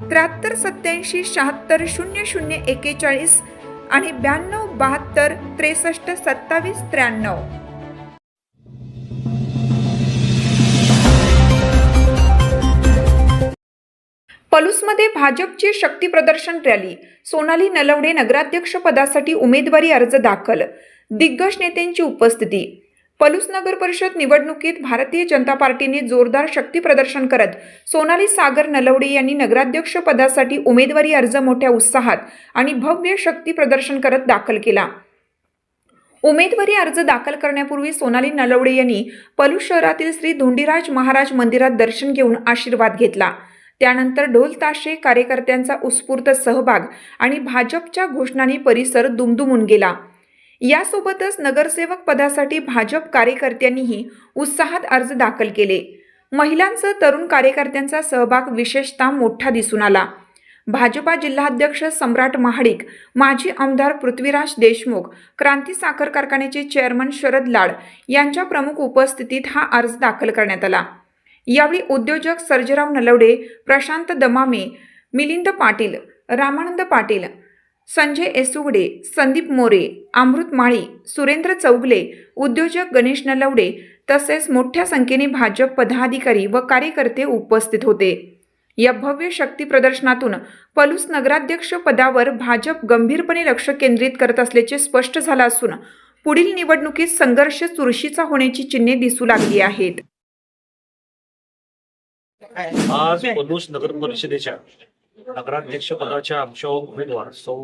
त्र्याहत्तर सत्याऐंशी शहात्तर शून्य शून्य एकेचाळीस आणि ब्याण्णव बहात्तर त्रेसष्ट सत्तावीस त्र्याण्णव. पलूसमध्ये भाजपची शक्ती प्रदर्शन रॅली. सोनाली नलवडे नगराध्यक्ष पदासाठी उमेदवारी अर्ज दाखल. दिग्गज नेत्यांची उपस्थिती. पलूस नगर परिषद निवडणुकीत भारतीय जनता पार्टीने जोरदार शक्ती प्रदर्शन करत सोनाली सागर नलवडे यांनी नगराध्यक्ष पदासाठी उमेदवारी अर्ज मोठ्या उत्साहात आणि भव्य शक्ती प्रदर्शन करत दाखल केला. उमेदवारी अर्ज दाखल करण्यापूर्वी सोनाली नलवडे यांनी पलूस शहरातील श्री धोंडीराज महाराज मंदिरात दर्शन घेऊन आशीर्वाद घेतला. त्यानंतर ढोल ताशे कार्यकर्त्यांचा उत्स्फूर्त सहभाग आणि भाजपच्या घोषणांनी परिसर दुमदुमून गेला. यासोबतच नगरसेवक पदासाठी भाजप कार्यकर्त्यांनीही उत्साहात अर्ज दाखल केले. महिलांसह तरुण कार्यकर्त्यांचा सहभाग विशेषतः मोठा दिसून आला. भाजपा जिल्हाध्यक्ष सम्राट महाडिक माजी आमदार पृथ्वीराज देशमुख क्रांती साखर कारखान्याचे चेअरमन शरद लाड यांच्या प्रमुख उपस्थितीत हा अर्ज दाखल करण्यात आला. यावेळी उद्योजक सर्जेराव नलवडे प्रशांत दमामे मिलिंद पाटील रामानंद पाटील संजय एसुगडे संदीप मोरे अमृत माळी सुरेंद्र चौगले उद्योजक गणेश नलवडे तसेच मोठ्या संख्येने भाजप पदाधिकारी व कार्यकर्ते उपस्थित होते. या भव्य शक्ती प्रदर्शनातून पलूस नगराध्यक्ष पदावर भाजप गंभीरपणे लक्ष केंद्रित करत असल्याचे स्पष्ट झालं असून पुढील निवडणुकीत संघर्ष चुरशीचा होण्याची चिन्हे दिसू लागली आहेत. आज पलूस नगर परिषदेच्या नगराध्यक्ष पदाच्या आमच्या उमेदवार सौ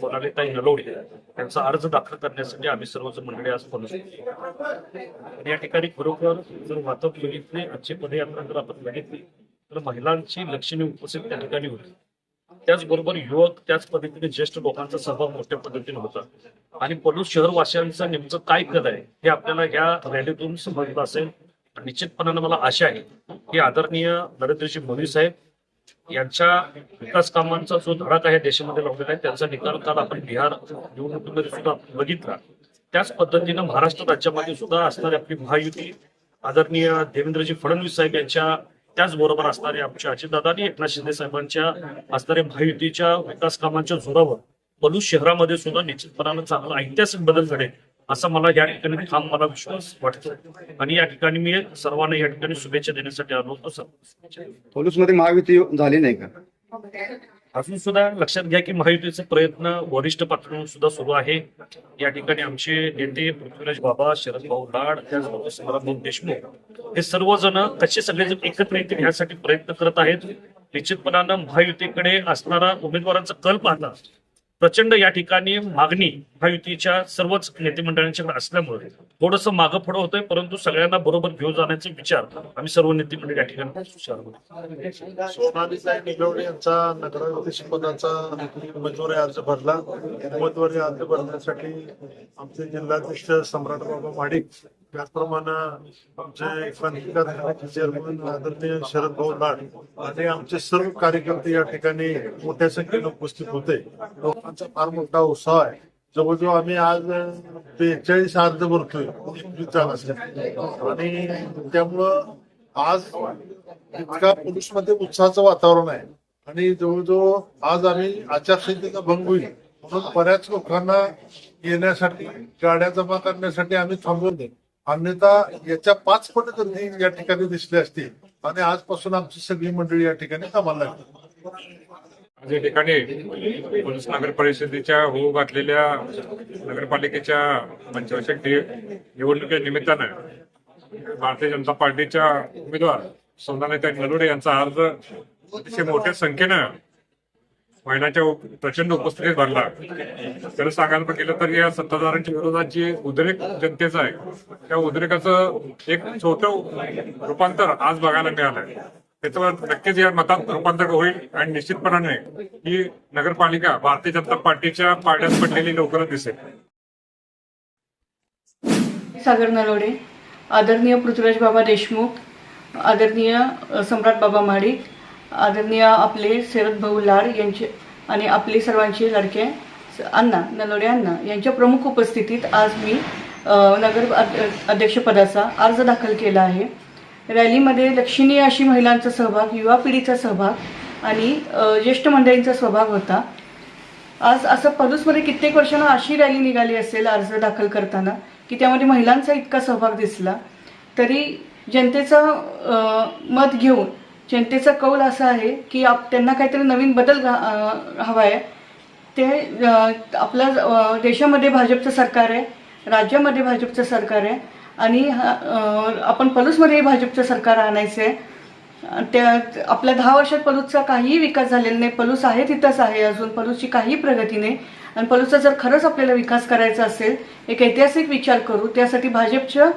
सोनालीताई नलोडे यांचा अर्ज दाखल करण्यासाठी आम्ही सर्वच मंडळी आज पलूस या ठिकाणी खरोखर जर वाहतूक बघितली आजची पदयात्रा जर आपण बघितली तर महिलांची लक्षणीय उपस्थित त्या ठिकाणी होती. त्याचबरोबर युवक त्याच पद्धतीने ज्येष्ठ लोकांचा सहभाग मोठ्या पद्धतीने होता. आणि पलूस शहरवासियांचं नेमकं काय कद आहे हे आपल्याला या रॅलीतून समजलं असेल. निश्चितपणानं मला आशा आहे की आदरणीय नरेंद्रजी मोदी साहेब यांच्या विकास कामांचा जो धडाका आहे देशामध्ये लावलेला आहे त्यांचा निकाल काल आपण बिहार निवडणुकीमध्ये सुद्धा बघितला. त्याच पद्धतीनं महाराष्ट्र राज्यामध्ये सुद्धा असणारी आपली महायुती आदरणीय देवेंद्रजी फडणवीस साहेब यांच्या त्याचबरोबर असणारे आमचे अजितदादा आणि एकनाथ शिंदे साहेबांच्या असणाऱ्या महायुतीच्या विकास कामांच्या जोरावर पलूस शहरामध्ये सुद्धा निश्चितपणानं चांगला ऐतिहासिक बदल घडेल. असा मला या ठिकाणी ठाम मला विश्वास वाटतो. आणि या ठिकाणी मी सर्वांना या ठिकाणी शुभेच्छा देण्यासाठी आलो होतो सर. पोलीसमध्ये महायुती झाली नाही का? अजून सुद्धा लक्षात घ्या की महायुतीचे प्रयत्न वरिष्ठ पातळीवर सुद्धा सुरू आहे. या ठिकाणी आमचे नेते पृथ्वीराज बाबा शरद भाऊ लाड त्याचबरोबर देशमुख हे सर्वजण कसे सगळेजण एकत्र येतील ह्यासाठी प्रयत्न करत आहेत. निश्चितपणानं महायुतीकडे असणारा उमेदवारांचा कल पाहता प्रचंड या ठिकाणी मागणी महायुतीच्या सर्वच नेते मंडळांच्याकडे असल्यामुळे थोडस मागं पुढं होतंय परंतु सगळ्यांना बरोबर घेऊन जाण्याचे विचार आम्ही सर्व नेतीमंडळी या ठिकाणी यांचा नगराध्यक्ष पदाचा उमेदवारी अर्ज भरला. उमेदवारी अर्ज भरण्यासाठी आमचे जिल्हाध्यक्ष सम्राट बाबा माडिक त्याचप्रमाणे आमचे क्रांतिकारी चेअरमन आदरणीय शरद भाऊ लाड आणि आमचे सर्व कार्यकर्ते या ठिकाणी मोठ्या संख्येने उपस्थित होते. लोकांचा फार मोठा उत्साह आहे. जवळजवळ आम्ही आज बेचाळीस अर्ज भरतोय. आणि त्यामुळं आज इतका पोलीसमध्ये उत्साहाचं वातावरण आहे. आणि जवळजवळ आज आम्ही आचारसंहितेचा भंग होईल. म्हणून बऱ्याच लोकांना येण्यासाठी गाड्या जमा करण्यासाठी आम्ही थांबवले. अन्यथा याच्या पाच पट गर्दी या ठिकाणी दिसली असती आणि आजपासून आमची सगळी मंडळी या ठिकाणी कामाला लागली. आज या ठिकाणी पोलीस नगर परिषदेच्या होऊ घातलेल्या नगरपालिकेच्या पंचवर्षक निवडणुकी निमित्तानं भारतीय जनता पार्टीच्या उमेदवार सोनालीताई नलवडे यांचा अर्ज अतिशय मोठ्या संख्येनं महिलांच्या प्रचंड उपस्थितीत भरला. त्याला सांगायला गेलं तर या सत्ताधाऱ्यांच्या विरोधात जे उद्रेक जनतेचा आहे त्या उद्रेकाचं एक छोटं रूपांतर आज बघायला मिळालंय. त्याचं नक्कीच या मतात रूपांतर होईल आणि निश्चितपणाने ही नगरपालिका भारतीय जनता पार्टीच्या पाड्यात पडलेली लवकरच दिसेल. सागर नरवडे आदरणीय पृथ्वीराज बाबा देशमुख आदरणीय सम्राट बाबा माडिक आदरणीय आपले शरद भाऊ लाड यांचे आणि आपले सर्वांचे लडके स- अण्णा नलोडे अण्णा यांच्या प्रमुख उपस्थितीत आज मी नगर अध्यक्षपदाचा अर्ज दाखल केला आहे. रॅलीमध्ये लक्षणीय अशी महिलांचा सहभाग युवा पिढीचा सहभाग आणि ज्येष्ठ मंडळींचा सहभाग होता. आज असं पदूसमध्ये कित्येक वर्षांना अशी रॅली निघाली असेल अर्ज दाखल करताना की त्यामध्ये महिलांचा इतका सहभाग दिसला तरी जनतेचं मत घेऊन जनतेचा कौल असा आहे की आप त्यांना काहीतरी नवीन बदल घा- हवा आहे ते आपल्या देशामध्ये भाजपचं सरकार आहे राज्यामध्ये भाजपचं सरकार आहे आणि हा- आपण पलूसमध्येही भाजपचं सरकार आणायचं आहे त्या आपल्या दहा वर्षात पलूसचा काहीही विकास झालेला नाही. पलूस आहे तिथंच आहे अजून. पलूसची काही प्रगती नाही. आणि पलूसचा जर खरंच आपल्याला विकास करायचा असेल एक ऐतिहासिक विचार करू त्यासाठी भाजपचं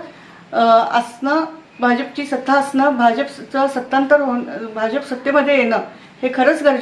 असणं भाजपची सत्ता असणं भाजपचं सत्तांतर होणं भाजप सत्तेमध्ये येणं हे खरंच गरजेचं